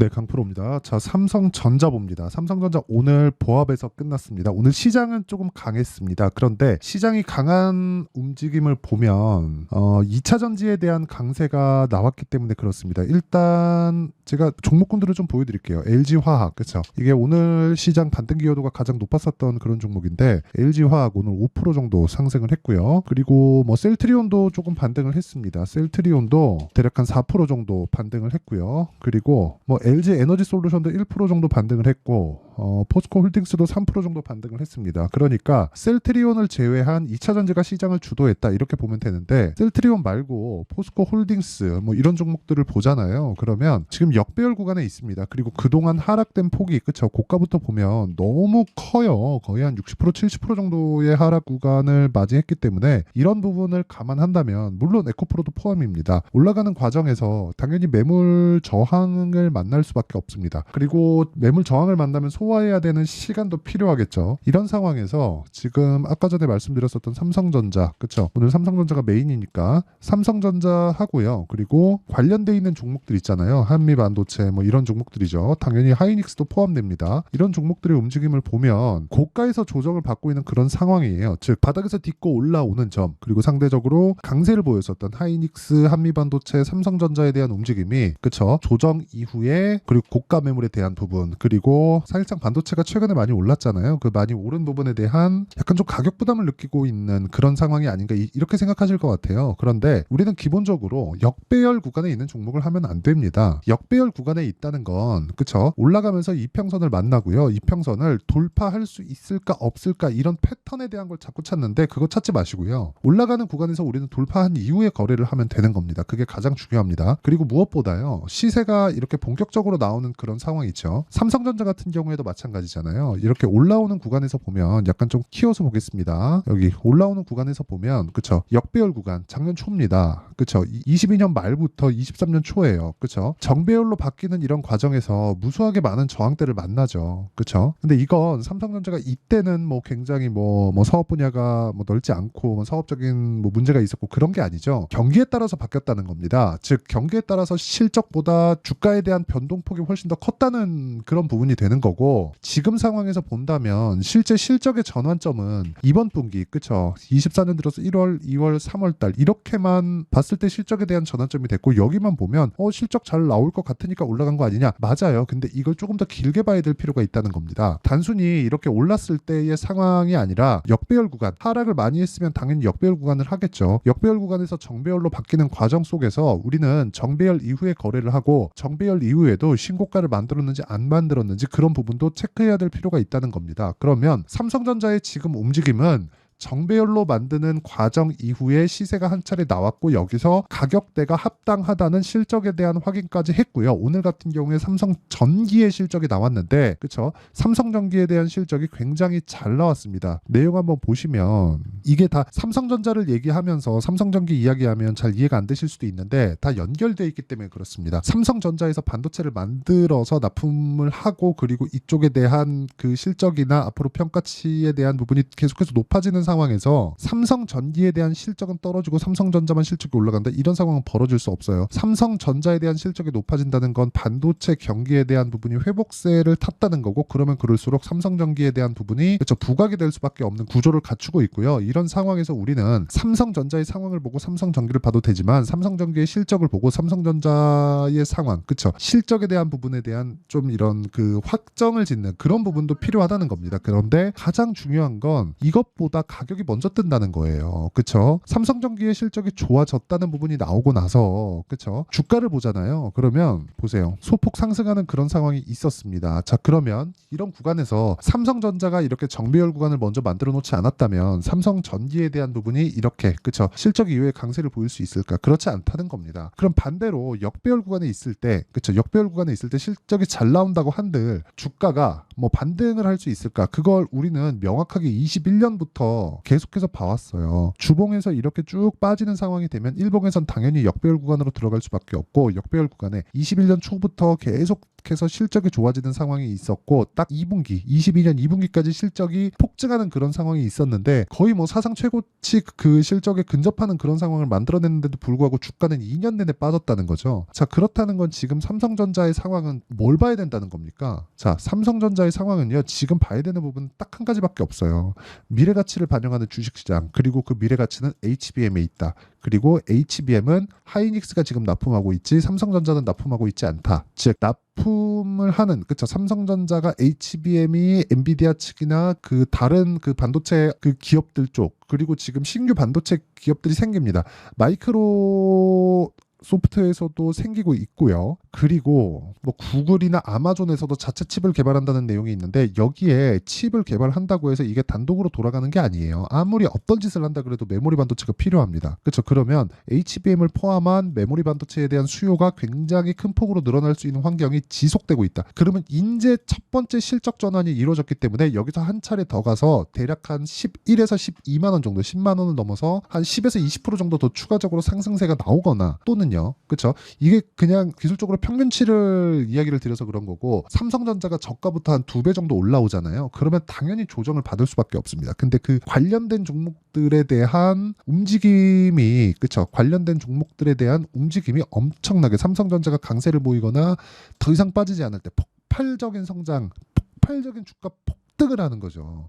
네, 강프로입니다. 자, 삼성전자 봅니다. 삼성전자 오늘 보합에서 끝났습니다. 오늘 시장은 조금 강했습니다. 그런데 시장이 강한 움직임을 보면 어, 2차 전지에 대한 강세가 나왔기 때문에 그렇습니다. 일단 제가 종목군들을 좀 보여드릴게요. LG화학, 그렇죠? 이게 오늘 시장 반등 기여도가 가장 높았었던 그런 종목인데 LG화학 오늘 5% 정도 상승을 했고요. 그리고 뭐 셀트리온도 조금 반등을 했습니다. 셀트리온도 대략 한 4% 정도 반등을 했고요. 그리고 뭐 LG 에너지 솔루션도 1% 정도 반등을 했고 어, 포스코 홀딩스도 3% 정도 반등을 했습니다. 그러니까 셀트리온을 제외한 2차 전지가 시장을 주도했다 이렇게 보면 되는데 셀트리온 말고 포스코 홀딩스 뭐 이런 종목들을 보잖아요. 그러면 지금 역배열 구간에 있습니다. 그리고 그동안 하락된 폭이 그쵸 고가부터 보면 너무 커요. 거의 한 60% 70% 정도의 하락 구간을 맞이했기 때문에 이런 부분을 감안한다면 물론 에코프로도 포함입니다. 올라가는 과정에서 당연히 매물 저항을 만날 수밖에 없습니다. 그리고 매물 저항을 만나면 소 화해야 되는 시간도 필요하겠죠. 이런 상황에서 지금 아까 전에 말씀드렸었던 삼성전자, 그쵸? 오늘 삼성전자가 메인이니까 삼성전자 하고요. 그리고 관련돼 있는 종목들 있잖아요. 한미 반도체 뭐 이런 종목들이죠. 당연히 하이닉스도 포함됩니다. 이런 종목들의 움직임을 보면 고가에서 조정을 받고 있는 그런 상황이에요. 즉 바닥에서 딛고 올라오는 점 그리고 상대적으로 강세를 보였었던 하이닉스, 한미 반도체, 삼성전자에 대한 움직임이 그쵸? 조정 이후에 그리고 고가 매물에 대한 부분 그리고 사실상 반도체가 최근에 많이 올랐잖아요. 그 많이 오른 부분에 대한 약간 좀 가격 부담을 느끼고 있는 그런 상황이 아닌가 이- 이렇게 생각하실 것 같아요. 그런데 우리는 기본적으로 역배열 구간에 있는 종목을 하면 안 됩니다. 역배열 구간에 있다는 건 그쵸? 올라가면서 이평선을 만나고요. 이평선을 돌파할 수 있을까 없을까 이런 패턴에 대한 걸 자꾸 찾는데 그거 찾지 마시고요. 올라가는 구간에서 우리는 돌파한 이후에 거래를 하면 되는 겁니다. 그게 가장 중요합니다. 그리고 무엇보다요. 시세가 이렇게 본격적으로 나오는 그런 상황이 있죠. 삼성전자 같은 경우에도 마찬가지잖아요. 이렇게 올라오는 구간에서 보면 약간 좀 키워서 보겠습니다. 여기 올라오는 구간에서 보면 그쵸 역배열 구간 작년 초입니다. 그쵸 22년 말부터 23년 초예요. 그쵸 정배열로 바뀌는 이런 과정에서 무수하게 많은 저항대를 만나죠. 그쵸 근데 이건 삼성전자가 이때는 뭐 굉장히 뭐, 뭐 사업 분야가 뭐 넓지 않고 뭐 사업적인 뭐 문제가 있었고 그런 게 아니죠. 경기에 따라서 바뀌었다는 겁니다. 즉 경기에 따라서 실적보다 주가에 대한 변동폭이 훨씬 더 컸다는 그런 부분이 되는 거고 지금 상황에서 본다면 실제 실적의 전환점은 이번 분기 그쵸? 24년 들어서 1월, 2월, 3월 달 이렇게만 봤을 때 실적에 대한 전환점이 됐고 여기만 보면 어 실적 잘 나올 것 같으니까 올라간 거 아니냐? 맞아요. 근데 이걸 조금 더 길게 봐야 될 필요가 있다는 겁니다. 단순히 이렇게 올랐을 때의 상황이 아니라 역배열 구간 하락을 많이 했으면 당연히 역배열 구간을 하겠죠. 역배열 구간에서 정배열로 바뀌는 과정 속에서 우리는 정배열 이후에 거래를 하고 정배열 이후에도 신고가를 만들었는지 안 만들었는지 그런 부분 도 체크해야 될 필요가 있다는 겁니다. 그러면 삼성전자의 지금 움직임은 정배열로 만드는 과정 이후에 시세가 한 차례 나왔고 여기서 가격대가 합당하다는 실적에 대한 확인까지 했고요. 오늘 같은 경우에 삼성 전기의 실적이 나왔는데 그쵸 삼성 전기에 대한 실적이 굉장히 잘 나왔습니다. 내용 한번 보시면 이게 다 삼성전자를 얘기하면서 삼성전기 이야기하면 잘 이해가 안 되실 수도 있는데 다 연결돼 있기 때문에 그렇습니다. 삼성전자에서 반도체를 만들어서 납품을 하고 그리고 이쪽에 대한 그 실적이나 앞으로 평가치에 대한 부분이 계속해서 높아지는 상황에서 삼성전기에 대한 실적은 떨어지고 삼성전자만 실적이 올라간다 이런 상황은 벌어질 수 없어요. 삼성전자에 대한 실적이 높아진다는 건 반도체 경기에 대한 부분이 회복세를 탔다는 거고 그러면 그럴수록 삼성전기에 대한 부분이 그렇죠 부각이 될 수밖에 없는 구조를 갖추고 있고요. 이런 상황에서 우리는 삼성전자의 상황을 보고 삼성전기를 봐도 되지만 삼성전기의 실적을 보고 삼성전자의 상황 그렇죠 실적에 대한 부분에 대한 좀 이런 그 확정을 짓는 그런 부분도 필요하다는 겁니다. 그런데 가장 중요한 건 이것보다 가 격이 먼저 뜬다는 거예요. 그쵸? 삼성전기의 실적이 좋아졌다는 부분이 나오고 나서, 그쵸? 주가를 보잖아요. 그러면 보세요. 소폭 상승하는 그런 상황이 있었습니다. 자, 그러면 이런 구간에서 삼성전자가 이렇게 정배열 구간을 먼저 만들어 놓지 않았다면 삼성전기에 대한 부분이 이렇게, 그쵸? 실적 이후에 강세를 보일 수 있을까? 그렇지 않다는 겁니다. 그럼 반대로 역배열 구간에 있을 때, 그쵸? 역배열 구간에 있을 때 실적이 잘 나온다고 한들 주가가 뭐 반등을 할 수 있을까? 그걸 우리는 명확하게 21년부터 계속해서 봐왔어요. 주봉에서 이렇게 쭉 빠지는 상황이 되면 일봉에선 당연히 역배열 구간으로 들어갈 수밖에 없고 역배열 구간에 21년 초부터 계속 계속해서 실적이 좋아지는 상황이 있었고 딱 2분기, 22년 2분기까지 실적이 폭증하는 그런 상황이 있었는데 거의 뭐 사상 최고치 그 실적에 근접하는 그런 상황을 만들어냈는데도 불구하고 주가는 2년 내내 빠졌다는 거죠. 자, 그렇다는 건 지금 삼성전자의 상황은 뭘 봐야 된다는 겁니까? 자, 삼성전자의 상황은요. 지금 봐야 되는 부분은 딱 한 가지밖에 없어요. 미래 가치를 반영하는 주식 시장 그리고 그 미래 가치는 HBM에 있다. 그리고 HBM은 하이닉스가 지금 납품하고 있지 삼성전자는 납품하고 있지 않다. 즉 납품을 하는 그쵸 삼성전자가 HBM이 엔비디아 측이나 그 다른 그 반도체 그 기업들 쪽 그리고 지금 신규 반도체 기업들이 생깁니다. 마이크로 소프트에서도 생기고 있고요. 그리고 뭐 구글이나 아마존에서도 자체 칩을 개발한다는 내용이 있는데 여기에 칩을 개발한다고 해서 이게 단독으로 돌아가는 게 아니에요. 아무리 어떤 짓을 한다 그래도 메모리 반도체가 필요합니다. 그렇죠. 그러면 HBM을 포함한 메모리 반도체에 대한 수요가 굉장히 큰 폭으로 늘어날 수 있는 환경이 지속되고 있다. 그러면 인제 첫 번째 실적 전환이 이루어졌기 때문에 여기서 한 차례 더 가서 대략 한 11에서 12만 원 정도, 10만 원을 넘어서 한 10에서 20% 정도 더 추가적으로 상승세가 나오거나 또는 요. 그렇죠. 이게 그냥 기술적으로 평균치를 이야기를 드려서 그런 거고 삼성전자가 저가부터 한 두 배 정도 올라오잖아요. 그러면 당연히 조정을 받을 수밖에 없습니다. 근데 그 관련된 종목들에 대한 움직임이 그렇죠. 관련된 종목들에 대한 움직임이 엄청나게 삼성전자가 강세를 보이거나 더 이상 빠지지 않을 때 폭발적인 성장, 폭발적인 주가 폭 등을 하는 거죠.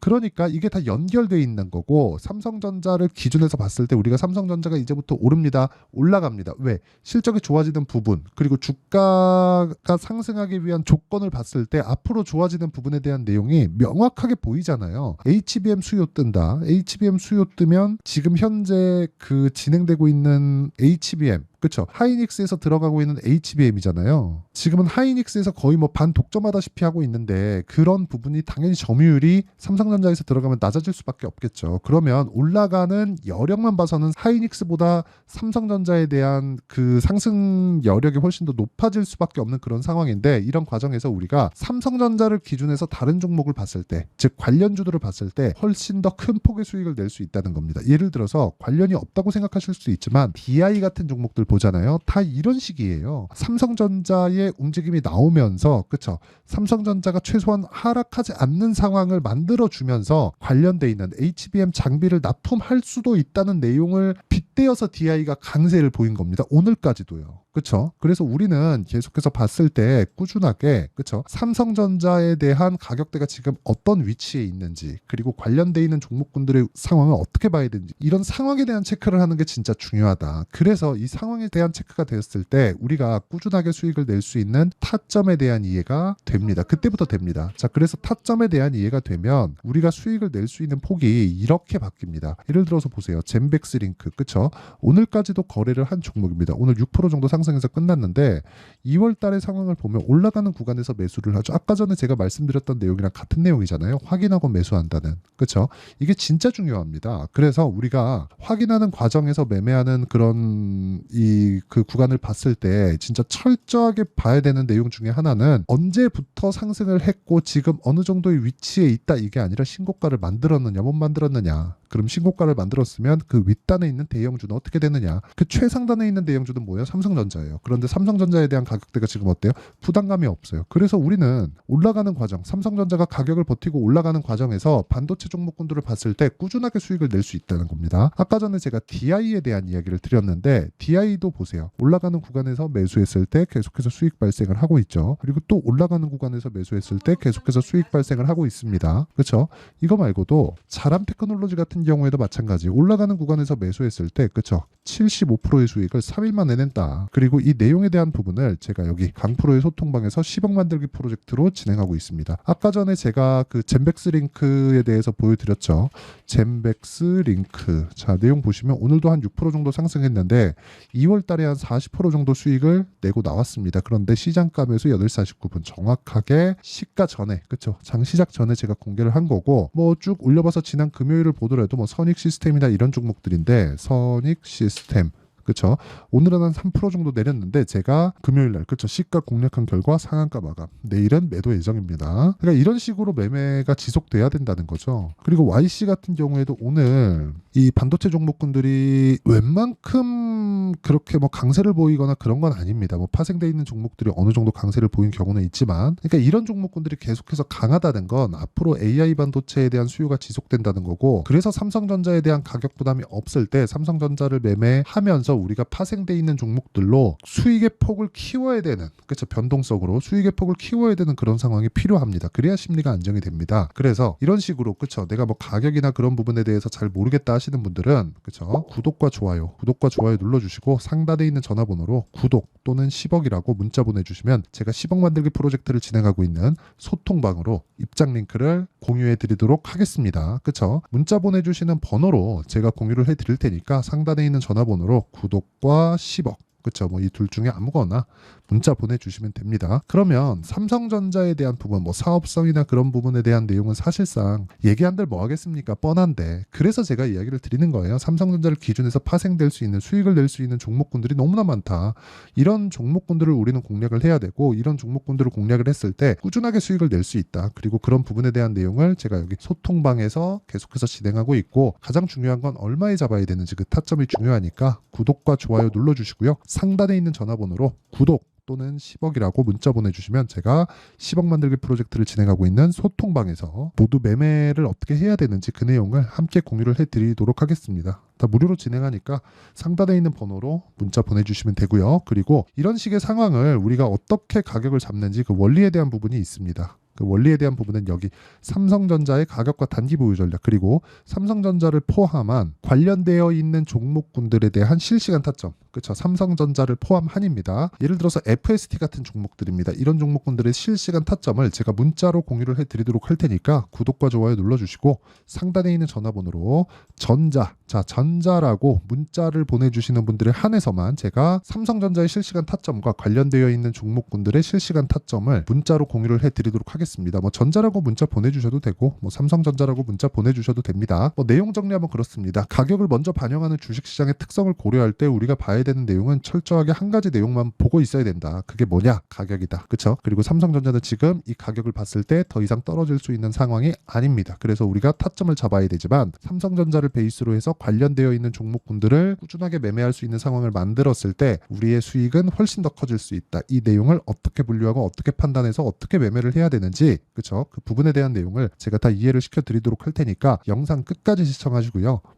그러니까 이게 다 연결돼 있는 거고 삼성전자를 기준에서 봤을 때 우리가 삼성전자가 이제부터 오릅니다. 올라갑니다. 왜? 실적이 좋아지는 부분 그리고 주가가 상승하기 위한 조건을 봤을 때 앞으로 좋아지는 부분에 대한 내용이 명확하게 보이잖아요. HBM 수요 뜬다. HBM 수요 뜨면 지금 현재 그 진행되고 있는 HBM 그렇죠. 하이닉스에서 들어가고 있는 HBM이잖아요. 지금은 하이닉스에서 거의 뭐 반 독점하다시피 하고 있는데 그런 부분이 당연히 점유율이 삼성전자에서 들어가면 낮아질 수밖에 없겠죠. 그러면 올라가는 여력만 봐서는 하이닉스보다 삼성전자에 대한 그 상승 여력이 훨씬 더 높아질 수밖에 없는 그런 상황인데 이런 과정에서 우리가 삼성전자를 기준해서 다른 종목을 봤을 때, 즉 관련주들을 봤을 때 훨씬 더 큰 폭의 수익을 낼 수 있다는 겁니다. 예를 들어서 관련이 없다고 생각하실 수 있지만 DI 같은 종목들 보잖아요. 다 이런 식이에요. 삼성전자의 움직임이 나오면서 그쵸 삼성전자가 최소한 하락하지 않는 상황을 만들어 주면서 관련돼 있는 HBM 장비를 납품할 수도 있다는 내용을 빗대어서 DI가 강세를 보인 겁니다. 오늘까지도요. 그렇죠? 그래서 우리는 계속해서 봤을 때 꾸준하게 그렇죠? 삼성전자에 대한 가격대가 지금 어떤 위치에 있는지 그리고 관련돼 있는 종목군들의 상황을 어떻게 봐야 되는지 이런 상황에 대한 체크를 하는 게 진짜 중요하다. 그래서 이 상황에 대한 체크가 되었을 때 우리가 꾸준하게 수익을 낼 수 있는 타점에 대한 이해가 됩니다. 그때부터 됩니다. 자, 그래서 타점에 대한 이해가 되면 우리가 수익을 낼 수 있는 폭이 이렇게 바뀝니다. 예를 들어서 보세요. 젠백스 링크, 그 쵸? 오늘까지도 거래를 한 종목입니다. 오늘 6% 정도 상승해서 끝났는데 2월 달의 상황을 보면 올라가는 구간에서 매수를 하죠. 아까 전에 제가 말씀드렸던 내용이랑 같은 내용이잖아요. 확인하고 매수한다는. 그쵸? 이게 진짜 중요합니다. 그래서 우리가 확인하는 과정에서 매매하는 그런 이 그 구간을 봤을 때 진짜 철저하게 봐야 되는 내용 중에 하나는 언제부터 상승을 했고 지금 어느 정도의 위치에 있다 이게 아니라 신고가를 만들었느냐 못 만들었느냐 그럼 신고가를 만들었으면 그 윗단에 있는 대형 주는 어떻게 되느냐. 그 최상단에 있는 대형주는 뭐예요? 삼성전자예요. 그런데 삼성전자에 대한 가격대가 지금 어때요? 부담감이 없어요. 그래서 우리는 올라가는 과정 삼성전자가 가격을 버티고 올라가는 과정에서 반도체 종목군들을 봤을 때 꾸준하게 수익을 낼 수 있다는 겁니다. 아까 전에 제가 DI에 대한 이야기를 드렸는데 DI도 보세요. 올라가는 구간에서 매수했을 때 계속해서 수익 발생을 하고 있죠. 그리고 또 올라가는 구간에서 매수했을 때 계속해서 수익 발생을 하고 있습니다. 그렇죠? 이거 말고도 자람 테크놀로지 같은 경우에도 마찬가지. 올라가는 구간에서 매수했을 때 그쵸. 75%의 수익을 3일 만에 낸다. 그리고 이 내용에 대한 부분을 제가 여기 강프로의 소통방에서 10억 만들기 프로젝트로 진행하고 있습니다. 아까 전에 제가 그 젠백스 링크에 대해서 보여드렸죠. 젠백스 링크. 자 내용 보시면 오늘도 한 6% 정도 상승했는데 2월 달에 한 40% 정도 수익을 내고 나왔습니다. 그런데 시장가 매수 8시 49분 정확하게 시가 전에 그쵸. 장 시작 전에 제가 공개를 한 거고 뭐 쭉 올려봐서 지난 금요일을 보더라도 뭐 선익 시스템이나 이런 종목들인데 선익 시스템 그쵸? 오늘은 한 3% 정도 내렸는데 제가 금요일 날 그쵸? 시가 공략한 결과 상한가 마감. 내일은 매도 예정입니다. 그러니까 이런 식으로 매매가 지속돼야 된다는 거죠. 그리고 YC 같은 경우에도 오늘 이 반도체 종목군들이 웬만큼 그렇게 뭐 강세를 보이거나 그런 건 아닙니다. 뭐 파생돼 있는 종목들이 어느 정도 강세를 보인 경우는 있지만 그러니까 이런 종목군들이 계속해서 강하다는 건 앞으로 AI 반도체에 대한 수요가 지속된다는 거고 그래서 삼성전자에 대한 가격 부담이 없을 때 삼성전자를 매매하면서 우리가 파생돼 있는 종목들로 수익의 폭을 키워야 되는 그렇죠 변동성으로 수익의 폭을 키워야 되는 그런 상황이 필요합니다. 그래야 심리가 안정이 됩니다. 그래서 이런 식으로 그렇죠 내가 뭐 가격이나 그런 부분에 대해서 잘 모르겠다 하시는 분들은 그렇죠 구독과 좋아요 구독과 좋아요 눌러주시고 상단에 있는 전화번호로 구독 또는 10억이라고 문자 보내주시면 제가 10억 만들기 프로젝트를 진행하고 있는 소통방으로 입장 링크를 공유해 드리도록 하겠습니다. 그쵸? 문자 보내주시는 번호로 제가 공유를 해 드릴 테니까 상단에 있는 전화번호로 구독 과 10억 그쵸 뭐이 둘 중에 아무거나 문자 보내주시면 됩니다. 그러면 삼성전자에 대한 부분 뭐 사업성이나 그런 부분에 대한 내용은 사실상 얘기한들 뭐 하겠습니까 뻔한데 그래서 제가 이야기를 드리는 거예요. 삼성전자를 기준해서 파생될 수 있는 수익을 낼 수 있는 종목군들이 너무나 많다. 이런 종목군들을 우리는 공략을 해야 되고 이런 종목군들을 공략을 했을 때 꾸준하게 수익을 낼 수 있다. 그리고 그런 부분에 대한 내용을 제가 여기 소통방에서 계속해서 진행하고 있고 가장 중요한 건 얼마에 잡아야 되는지 그 타점이 중요하니까 구독과 좋아요 눌러주시고요. 상단에 있는 전화번호로 구독 또는 10억이라고 문자 보내주시면 제가 10억 만들기 프로젝트를 진행하고 있는 소통방에서 모두 매매를 어떻게 해야 되는지 그 내용을 함께 공유를 해드리도록 하겠습니다. 다 무료로 진행하니까 상단에 있는 번호로 문자 보내주시면 되고요. 그리고 이런 식의 상황을 우리가 어떻게 가격을 잡는지 그 원리에 대한 부분이 있습니다. 그 원리에 대한 부분은 여기 삼성전자의 가격과 단기 보유 전략 그리고 삼성전자를 포함한 관련되어 있는 종목군들에 대한 실시간 타점 그렇죠 삼성전자를 포함한입니다. 예를 들어서 FST 같은 종목들입니다. 이런 종목군들의 실시간 타점을 제가 문자로 공유를 해드리도록 할 테니까 구독과 좋아요 눌러주시고 상단에 있는 전화번호로 전자 자 전자라고 문자를 보내주시는 분들에 한해서만 제가 삼성전자의 실시간 타점과 관련되어 있는 종목군들의 실시간 타점을 문자로 공유를 해드리도록 하겠습니다. 뭐 전자라고 문자 보내주셔도 되고 뭐 삼성전자라고 문자 보내주셔도 됩니다. 뭐 내용 정리하면 그렇습니다. 가격을 먼저 반영하는 주식시장의 특성을 고려할 때 우리가 봐야 되는 내용은 철저하게 한 가지 내용만 보고 있어야 된다. 그게 뭐냐? 가격이다. 그렇죠? 그리고 삼성전자는 지금 이 가격을 봤을 때 더 이상 떨어질 수 있는 상황이 아닙니다. 그래서 우리가 타점을 잡아야 되지만 삼성전자를 베이스로 해서 관련되어 있는 종목군들을 꾸준하게 매매할 수 있는 상황을 만들었을 때 우리의 수익은 훨씬 더 커질 수 있다. 이 내용을 어떻게 분류하고 어떻게 판단해서 어떻게 매매를 해야 되는지 그렇죠? 그 부분에 대한 내용을 제가 다 이해를 시켜 드리도록 할 테니까 영상 끝까지 시청하시고요.